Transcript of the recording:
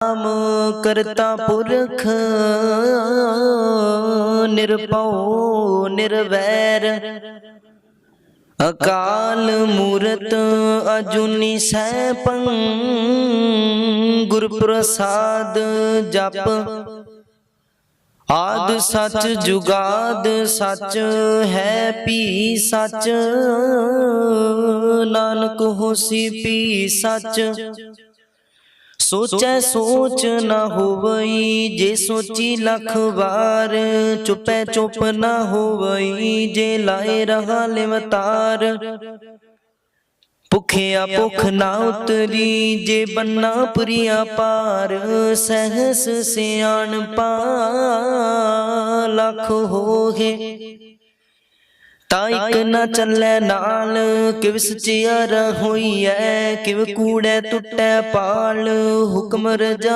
ਨਾਮ ਕਰਤਾ ਪੁਰਖ, ਨਿਰਭਉ, ਨਿਰਵੈਰ। ਅਕਾਲ ਮੂਰਤ ਅਜੂਨੀ ਸੈਭੰ ਗੁਰ ਪ੍ਰਸਾਦ ਜਪ। ਆਦ ਸੱਚ ਜੁਗਾਦ ਸੱਚ ਹੈ ਪੀ ਸੱਚ, ਨਾਨਕ ਹੋਸੀ ਪੀ ਸੱਚ। ਸੋਚੈ ਸੋਚ ਨਾ ਹੋਵਈ, ਜੇ ਸੋਚੀ ਲੱਖ ਵਾਰ ਚੁਪੈ ਚੁਪ ਨਾ ਹੋਵਈ, ਜੇ ਲਾਏ ਰਹਾ ਲਿਵਤਾਰ ਭੁਖਿਆ ਭੁਖ ਨਾ ਉਤਰੀ, ਜੇ ਬੰਨਾ ਪ੍ਰਿਆ ਪਾਰ ਸਹਸ ਸਿਆਣ ਪਾ, ਲਖ ਹੋਗੇ ਤਾਂ ਇੱਕ ਨਾ ਚੱਲੇ ਨਾਲ ਕਿਵ ਸਚਿਆਰ ਹੋਈਐ ਕਿਵ ਕੂੜੈ ਟੁੱਟੈ ਪਾਲ ਹੁਕਮ ਰਜਾ